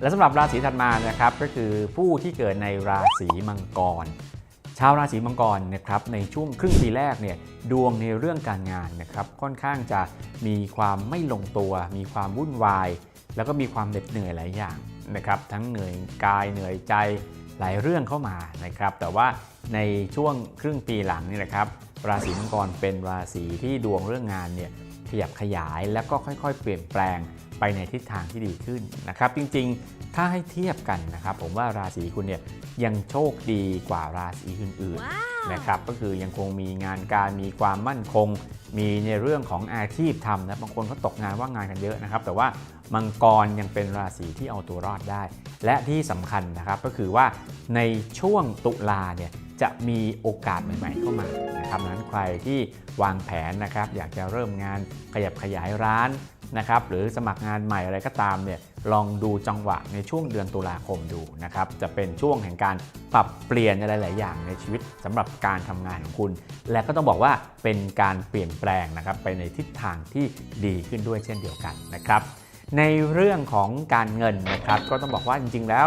และสำหรับราศีถัดมานะครับก็คือผู้ที่เกิดในราศีมังกร ชาวราศีมังกรนะครับในช่วงครึ่งปีแรกเนี่ยดวงในเรื่องการงานนะครับค่อนข้างจะมีความไม่ลงตัว มีความวุ่นวาย แล้วก็มีความเหน็ดเหนื่อยหลายอย่างนะครับทั้งเหนื่อยกายเหนื่อยใจหลายเรื่องเข้ามานะครับแต่ว่าในช่วงครึ่งปีหลังนี่นะครับราศีมังกรเป็นราศีที่ดวงเรื่องงานเนี่ย ขยับขยายแล้วก็ค่อยๆ เปลี่ยนแปลงไปในทิศทางที่ดีขึ้นนะครับจริงๆถ้าให้เทียบกันนะครับผมว่าราศีคุณเนี่ยยังโชคดีกว่าราศีอื่นๆนะครับก็คือยังคงมีงานการมีความมั่นคง มีในเรื่องของอาชีพทำนะบางคนก็ตกงานว่างงานกันเยอะนะครับ แต่ว่ามังกรยังเป็นราศีที่เอาตัวรอดได้ และที่สำคัญนะครับก็คือว่าในช่วงตุลาเนี่ย จะมีโอกาสใหม่ ๆ เข้ามานะครับนั้นใครที่วางแผนนะครับอยากจะเริ่มงานขยับขยายร้านนะครับหรือสมัครงานใหม่อะไรก็ตามเนี่ยลองดูจังหวะในช่วงเดือนตุลาคมดูนะครับจะเป็นช่วงแห่งการปรับเปลี่ยนอะไรหลายอย่างในชีวิตสำหรับการทำงานของคุณ และก็ต้องบอกว่าเป็นการเปลี่ยนแปลงนะครับไปในทิศทางที่ดีขึ้นด้วยเช่นเดียวกันนะครับในเรื่องของการเงินนะครับก็ต้องบอกว่าจริงๆแล้ว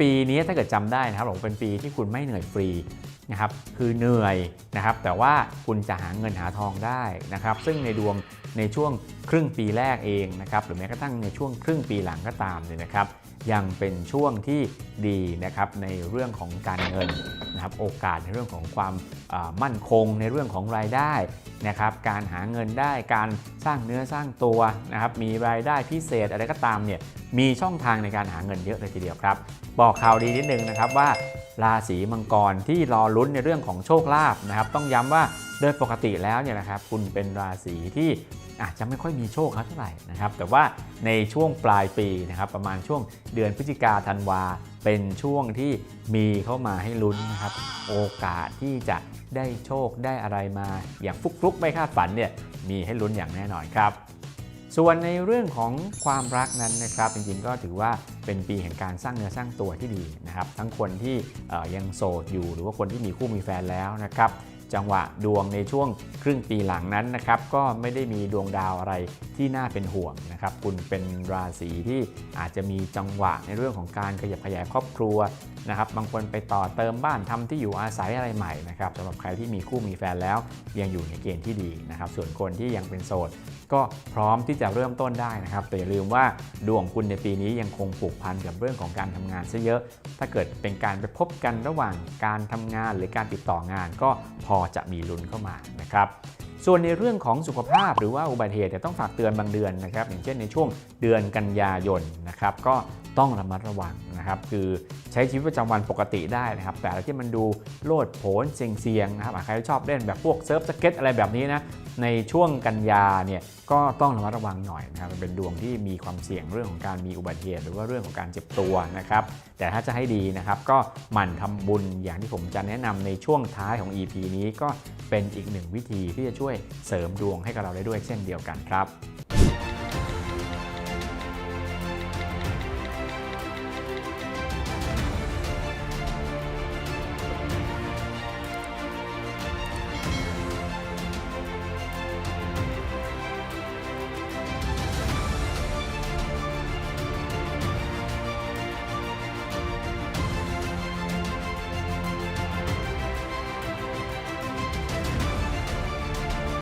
ปีนี้ถ้าเกิดจำได้นะครับผมเป็นปีที่คุณไม่เหนื่อยฟรี นะครับคือเหนื่อยนะครับแต่ว่าคุณจะหาเงินหาทองได้นะครับซึ่งในดวงในช่วงครึ่งปีแรกเองนะครับหรือแม้กระทั่งในช่วงครึ่งปีหลังก็ตามเนี่ยนะครับยังเป็นช่วงที่ดีนะครับในเรื่องของการเงินนะครับโอกาสในเรื่องของความมั่นคงในเรื่องของรายได้นะครับการหาเงินได้การสร้างเนื้อสร้างตัวนะครับมีรายได้พิเศษอะไรก็ตามเนี่ยมีช่องทางในการหาเงินเยอะเลยทีเดียวครับ บอกข่าวดีนิดนึงนะครับว่า ราศีมังกรที่รอลุ้นในเรื่องของโชคลาภนะครับ ต้องย้ำว่าโดยปกติแล้วเนี่ยนะครับ คุณเป็นราศีที่อาจจะไม่ค่อยมีโชคเท่าไหร่นะครับ แต่ว่าในช่วงปลายปีนะครับ ประมาณช่วงเดือนพฤศจิกาธันวา เป็นช่วงที่มีเข้ามาให้ลุ้นนะครับ โอกาสที่จะได้โชคได้อะไรมา อย่างฟลุกๆ ไม่คาดฝันเนี่ยมีให้ลุ้นอย่างแน่นอนครับ ส่วนในเรื่องของความรักนั้นนะครับจริงๆก็ถือว่าเป็นปีแห่งการสร้างเนื้อสร้างตัวที่ดีนะครับ ทั้งคนที่ยังโสดอยู่หรือว่าคนที่มีคู่มีแฟนแล้วนะครับ จังหวะดวงในช่วงครึ่งปีหลังนั้นนะครับก็ไม่ได้มีดวงดาวอะไรที่น่าเป็นห่วงนะครับคุณเป็นราศีที่อาจจะมีจังหวะในเรื่องของการขยับขยายครอบครัวนะครับบางคนไปต่อเติมบ้านทำที่อยู่อาศัยอะไรใหม่นะครับสำหรับใครที่มีคู่มีแฟนแล้วยังอยู่ในเกณฑ์ที่ดีนะครับส่วนคนที่ยังเป็นโสดก็พร้อมที่จะเริ่มต้นได้นะครับแต่อย่าลืมว่าดวงคุณในปีนี้ยังคงผูกพันกับเรื่องของการทำงานซะเยอะ ถ้าเกิดเป็นการไปพบกันระหว่างการทำงานหรือการติดต่องานก็พอจะมีลุ้นเข้ามานะครับส่วนในเรื่องของสุขภาพหรือว่าอุบัติเหตุเนี่ยต้องฝากเตือนบางเดือนนะครับอย่างเช่นในช่วงเดือนกันยายนนะครับก็ต้องระมัดระวัง นะครับคือใช้ชีวิตประจำวันปกติได้นะครับ แต่อะไรที่มันดูโลดโผนเสียงๆนะครับใครชอบเล่นแบบพวกเซิร์ฟสเก็ตอะไรแบบนี้นะในช่วงกันยาเนี่ยก็ต้องระมัดระวังหน่อยนะครับเป็นดวงที่มีความเสี่ยงเรื่องของการมีอุบัติเหตุหรือว่าเรื่องของการเจ็บตัวนะครับ แต่ถ้าจะให้ดีนะครับก็หมั่นทำบุญอย่างที่ผมจะแนะนำในช่วงท้ายของ EP นี้ก็เป็นอีกหนึ่งวิธีที่จะช่วยเสริมดวงให้กับเราได้ด้วยเช่นเดียวกันครับ